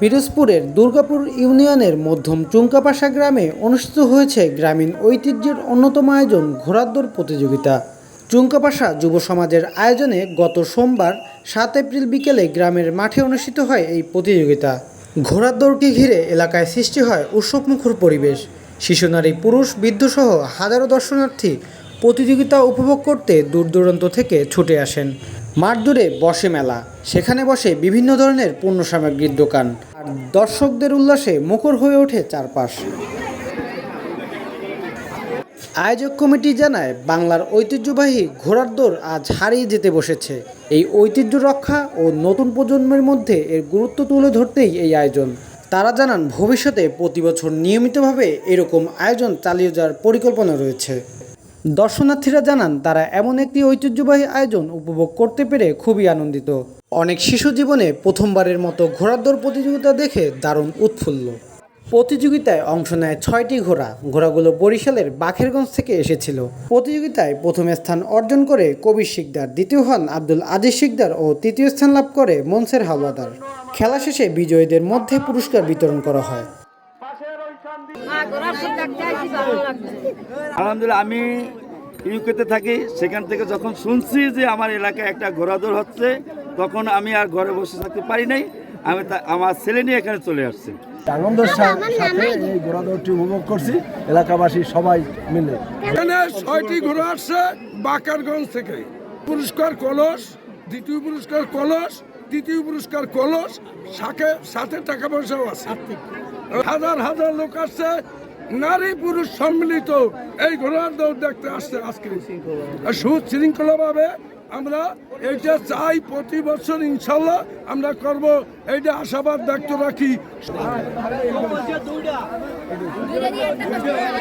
পিরোজপুরের দুর্গাপুর ইউনিয়নের মধ্যম চুঙ্কাপাশা গ্রামে অনুষ্ঠিত হয়েছে গ্রামীণ ঐতিহ্যের অন্যতম আয়োজন ঘোড়াদৌড় প্রতিযোগিতা। চুঙ্কাপাশা যুব সমাজের আয়োজনে গত সোমবার সাত এপ্রিল বিকেলে গ্রামের মাঠে অনুষ্ঠিত হয় এই প্রতিযোগিতা। ঘোড়ার দৌড়কে ঘিরে এলাকায় সৃষ্টি হয় উৎসবমুখর পরিবেশ। শিশু, নারী, পুরুষ বৃদ্ধসহ হাজারো দর্শনার্থী প্রতিযোগিতা উপভোগ করতে দূর দূরান্ত থেকে ছুটে আসেন। মাঠ দূরে বসে মেলা। সেখানে বসে বিভিন্ন ধরনের পণ্য সামগ্রীর দোকান। আর দর্শকদের উল্লাসে মুখর হয়ে ওঠে চারপাশ। আয়োজক কমিটি জানায়, বাংলার ঐতিহ্যবাহী ঘোড়ার দৌড় আজ হারিয়ে যেতে বসেছে। এই ঐতিহ্য রক্ষা ও নতুন প্রজন্মের মধ্যে এর গুরুত্ব তুলে ধরতেই এই আয়োজন। তারা জানান, ভবিষ্যতে প্রতি বছর নিয়মিতভাবে এরকম আয়োজন চালিয়ে যাওয়ার পরিকল্পনা রয়েছে। দর্শনার্থীরা জানান, তারা এমন একটি ঐতিহ্যবাহী আয়োজন উপভোগ করতে পেরে খুবই আনন্দিত। অনেক শিশু জীবনে প্রথমবারের মতো ঘোড়ার দৌড় প্রতিযোগিতা দেখে দারুণ উৎফুল্ল। প্রতিযোগিতায় অংশ নেয় ছয়টি ঘোড়া। ঘোড়াগুলো বরিশালের বাখেরগঞ্জ থেকে এসেছিল। প্রতিযোগিতায় প্রথম স্থান অর্জন করে কবির শিকদার, দ্বিতীয় হন আব্দুল আজিজ শিকদার ও তৃতীয় স্থান লাভ করে মনসের হাওলাদার। খেলা শেষে বিজয়ীদের মধ্যে পুরস্কার বিতরণ করা হয়। আলহামদুলিল্লাহ আমি ইউকেতে থাকি সেখান থেকে যখন শুনছি যে আমার এলাকায় একটা ঘোরাদৌড় হচ্ছে তখন আমি আর ঘরে বসে থাকতে পারি নাই আমি আমার ছেলে নিয়ে এখানে চলে আসছি। আনন্দের সা- সাথে এই ঘোড়াদৌড়টি উপভোগ করছি এলাকাবাসী সবাই মিলে। এখানে ছয়টি ঘোড়া আসছে বাকারগঞ্জ থেকে। পুরস্কার কলস দ্বিতীয় পুরস্কার কলস তৃতীয় পুরস্কার কলস সাথে সাথে টাকা পয়সাও আছে। হাজার হাজার লোক আসছে নারী পুরুষ সম্মিলিত এই ঘোড়ার দৌড় দেখতে আসছে আজকে। আর সুশৃঙ্খলা ভাবে আমরা এইটা চাই প্রতি বছর, ইনশাল্লাহ আমরা করব। এইটা আশাবাদ ব্যক্ত রাখি।